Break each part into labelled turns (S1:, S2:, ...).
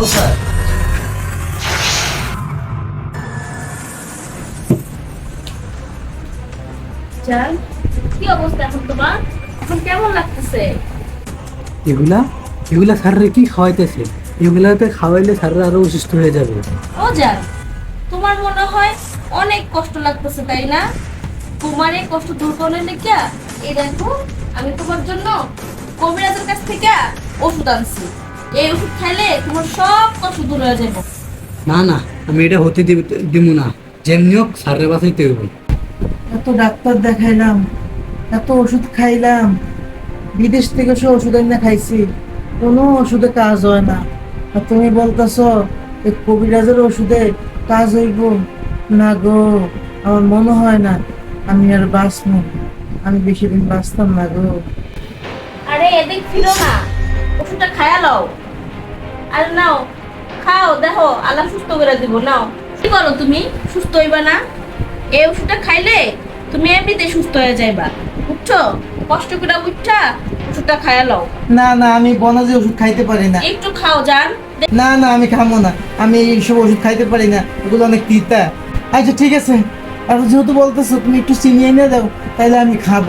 S1: ও sir.
S2: জান কি অবস্থা এখন তোমার? এখন কেমন লাগতেছে?
S1: এগুলা? এগুলা স্যাররে কি খাওয়াইতেছে? এগুলাতে খাওয়াইলে স্যাররা আরও অসুস্থ হয়ে যাবে।
S2: ও জান তোমার মনে হয় অনেক কষ্ট লাগতেছে তাই না? তোমার এই কষ্ট দূর করার লেগে এই দেখো আমি তোমার জন্য কবিরাজের কাছ থেকে ওষুধ আনছি। এই ওষুধ খাইলে তোমার সব কষ্ট দূর হয়ে যাবে।
S1: না না আমি এটা হতে দিব না। যেমনি হোক স্যারের বাসাইতে হবে
S3: এত ডাক্তার দেখাইলাম এত ওষুধ খাইলাম বিদেশ থেকে সে ওষুধ এনে খাইছি কোনো ওষুধে কাজ হয় না। আর তুমি বলতেছ এই কবিরাজের ওষুধে কাজ হইব। না গো আমার মনে হয় না আমি আর বাঁচবো। আমি বেশি দিন বাঁচতাম না গো।
S2: আরে এদিক ফিরো না ওষুধটা খায়া লও। আর নাও খাও দেখো আল্লাহ সুস্থ করে দিব নাও। কি বলো তুমি সুস্থ হইবা না? এই ওষুধটা খাইলে তুমি এমনিতে সুস্থ হয়ে যাইবা বুঝছ? কষ্ট করে ওষুধটা খায়া লও।
S3: না না আমি বনজে ওষুধ খাইতে পারি না।
S2: একটু খাও
S3: না না আমি খাব না। আমি এইসব ওষুধ খাইতে পারি না ওগুলো অনেক তিতা। আচ্ছা ঠিক আছে। আর যেহেতু বলতেছো তুমি একটু চিনি এনে দাও তাহলে আমি খাব।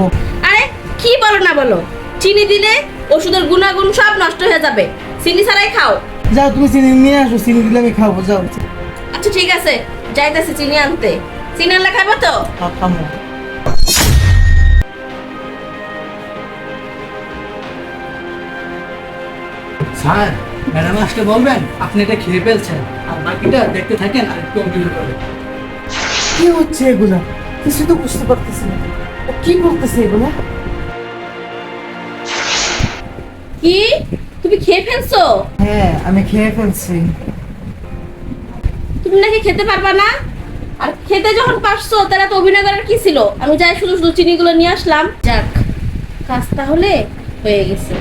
S2: আরে কি বলো না বলো? চিনি দিলে ওষুধের গুণাগুণ সব নষ্ট হয়ে যাবে। চিনি ছাড়াই খাও।
S3: যাও তুমি চিনি নিয়ে আসো চিনি দিলে আমি খাব যাও।
S2: আচ্ছা ঠিক আছে। যাইতেছে চিনি আনতে। চিনি আনলে খাব তো?
S3: খাব
S1: স্যার ম্যাডাম আসতে বলবেন আপনি এটা খেয়ে ফেলছেন। আর বাকিটা দেখতে থাকেন আর একটু অভিযোগ করে
S3: কি হচ্ছে এগুলা? কিছু তো বুঝতে পারতেছি না। ও কি বলতেছে এগুলা?
S2: কি? তুমি খেয়ে ফেলছো?
S3: হ্যাঁ আমি খেয়ে ফেলছি।
S2: তুমি নাকি খেতে পারবা না? আর খেতে যখন পারছ তারা তো অভিনয় করার কি ছিল? আমি যাই শুধু শুধু চিনিগুলো নিয়ে আসলাম। যাক কাজ তাহলে হয়ে গেছে।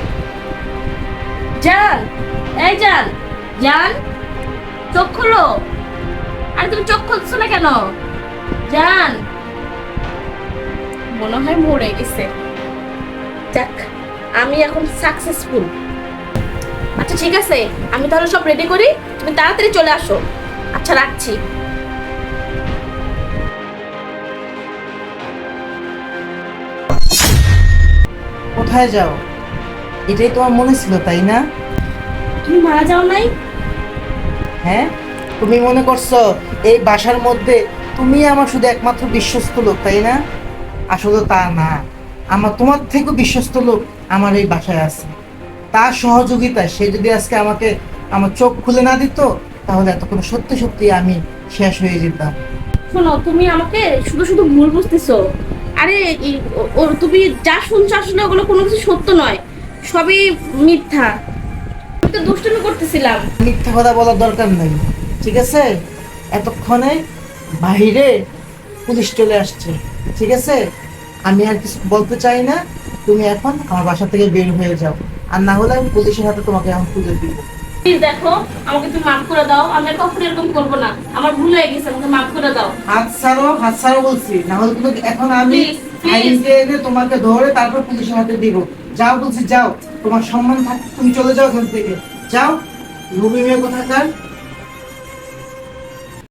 S2: জান এই জান জান চোখ খোলো। আর তুমি চোখ খুলছো না কেন? জান মনে হয় মরে গেছে। যাক আমি এখন সাকসেসফুল আচ্ছা ঠিক আছে। আমি তাহলে সব রেডি করি। তুমি তাড়াতাড়ি চলে আসো। আচ্ছা রাখছি।
S3: কোথায় যাও? এটাই তোমার মনে ছিল তাই না?
S2: তুমি মারা যাও নাই?
S3: হ্যাঁ? তুমি মনে করছ এই বাসার মধ্যে তুমি আমার শুধু একমাত্র বিশ্বস্ত লোক তাই না? আসলে তা না। আমার তোমার থেকেও বিশ্বস্ত লোক আমার এই বাসায় আছে। তার সহযোগিতা সে যদি আজকে আমাকে আমার চোখ খুলে না দিত তাহলে এতক্ষণ সত্যি সত্যি আমি শেষ হয়ে যেতাম।
S2: শোনো তুমি আমাকে শুধু শুধু ভুল বুঝতেছো। আরে তুমি যা শুনছো আসলে ওগুলো কোনো কিছু সত্য নয়। সবই মিথ্যা। আমি তো দুষ্টুমি করতেছিলাম।
S3: মিথ্যা কথা বলার দরকার নেই ঠিক আছে? এতক্ষণে বাইরে পুলিশ চলে আসছে ঠিক আছে? আমি আর কিছু বলতে চাই না তুমি এখন আমার বাসা থেকে বের হয়ে যাও। আর না হলে আমি পুলিশের হাতে তোমাকে এখন তুলে দিব।
S2: প্লিজ দেখো আমাকে তুমি মাফ করে দাও। আমি আর কখনো এরকম করব না। আমার ভুল হয়ে গেছে আমাকে মাফ করে দাও।
S3: হাত ছাড়ো হাত ছাড়ো বলছি। না হলে কিন্তু এখন আমি. আইনকে তোমাকে ধরে তারপর পুলিশের হাতে দিব। যাও বলছি যাও। তোমার সম্মান থাক তুমি চলে যাও এখান থেকে। যাও। রুবি মেয়ে কোথাকার?